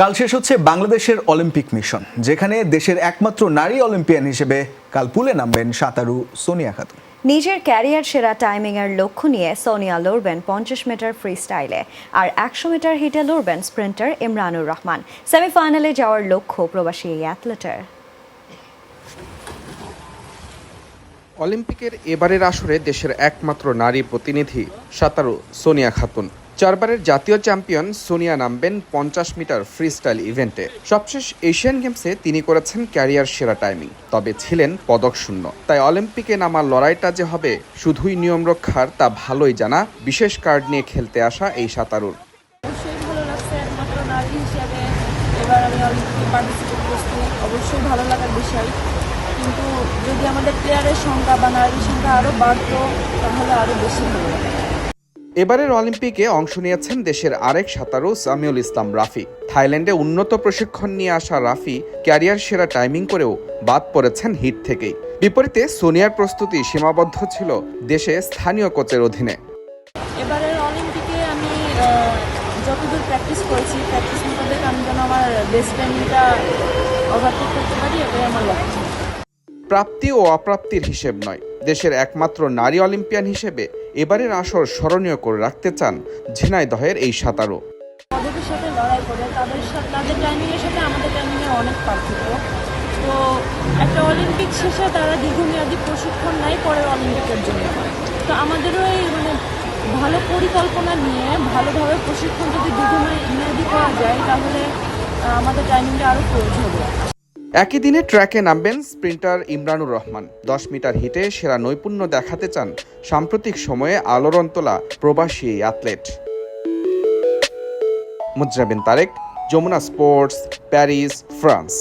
কাল শেষ হচ্ছে বাংলাদেশের অলিম্পিক মিশন যেখানে দেশের একমাত্র নারী অলিম্পিয়ান হিসেবে কাল পুলে নামবেন সাঁতারু সোনিয়া খাতুন। নিজের ক্যারিয়ার সেরা টাইমিংয়ের লক্ষ্য নিয়ে সোনিয়া লড়বেন পঞ্চাশ মিটার ফ্রি স্টাইলে আর একশো মিটার হিটে লড়বেন স্প্রিন্টার ইমরানুর রহমান। সেমিফাইনালে যাওয়ার লক্ষ্য প্রবাসী এই অ্যাথলেটের। অলিম্পিকের এবারের আসরে দেশের একমাত্র নারী প্রতিনিধি সাঁতারু সোনিয়া খাতুন। চারবারের জাতীয় চ্যাম্পিয়ন সোনিয়া নামবেন পঞ্চাশ মিটার ফ্রিস্টাইল ইভেন্টে। সবশেষ এশিয়ান গেমসে তিনি করেছেন ক্যারিয়ার সেরা টাইমিং, তবে ছিলেন পদক শূন্য। তাই অলিম্পিকে নামার লড়াইটা যে হবে, শুধুই নিয়ম রক্ষার তা ভালোই জানা, বিশেষ কার্ড নিয়ে খেলতে আসা এই সাঁতারুর। কিন্তু যদি আমাদের প্লেয়ারের সংখ্যা বা নারীর সংখ্যা আরও বাড়তো, তাহলে আরও বেশি ভালো লাগতো। এবারের অলিম্পিকে অংশ নিয়েছেন দেশের আরেক সাঁতারু সামিউল ইসলাম রাফি। থাইল্যান্ডে উন্নত প্রশিক্ষণ নিয়ে আসা রাফি ক্যারিয়ার সেরা টাইমিং করেও বাদ পড়েছেন হিট থেকেই। বিপরীতে সোনিয়ার প্রস্তুতি সীমাবদ্ধ ছিল দেশে স্থানীয় কোচের অধীনে। এবারের অলিম্পিকে আমি যতদূর প্র্যাকটিস করেছি প্র্যাকটিস মোতাবেক আমি যেন আমার বেস্ট টাইমিংটা ওভারটেক করতে পারি এটাই আমার লক্ষ্য। প্রাপ্তি ও অপ্রাপ্তির হিসেব নয়। দেশের একমাত্র নারী অলিম্পিয়ান হিসেবে এবারের আসর স্মরণীয় করে রাখতে চান ঝিনাইদহের এই সাঁতারু। পদকের সাথে লড়াই করে তাদের সাথে তাদের টাইমিংয়ের সাথে আমাদের টাইমিংয়ে অনেক পার্থক্য। তো একটা অলিম্পিক শেষে তারা প্রশিক্ষণ নেয় অলিম্পিকের জন্য। তো আমাদেরও এই মানে ভালো পরিকল্পনা নিয়ে ভালোভাবে প্রশিক্ষণ যদি করা যায়, তাহলে আমাদের আরও সহজ হবে। একই দিনে ট্র্যাকে নামবেন স্প্রিন্টার ইমরানুর রহমান। দশ মিটার হিটে সেরা নৈপুণ্য দেখাতে চান সাম্প্রতিক সময়ে আলোড়ন তোলা প্রবাসী athlete Mujrabin Tareq, Jamuna sports, Paris, France.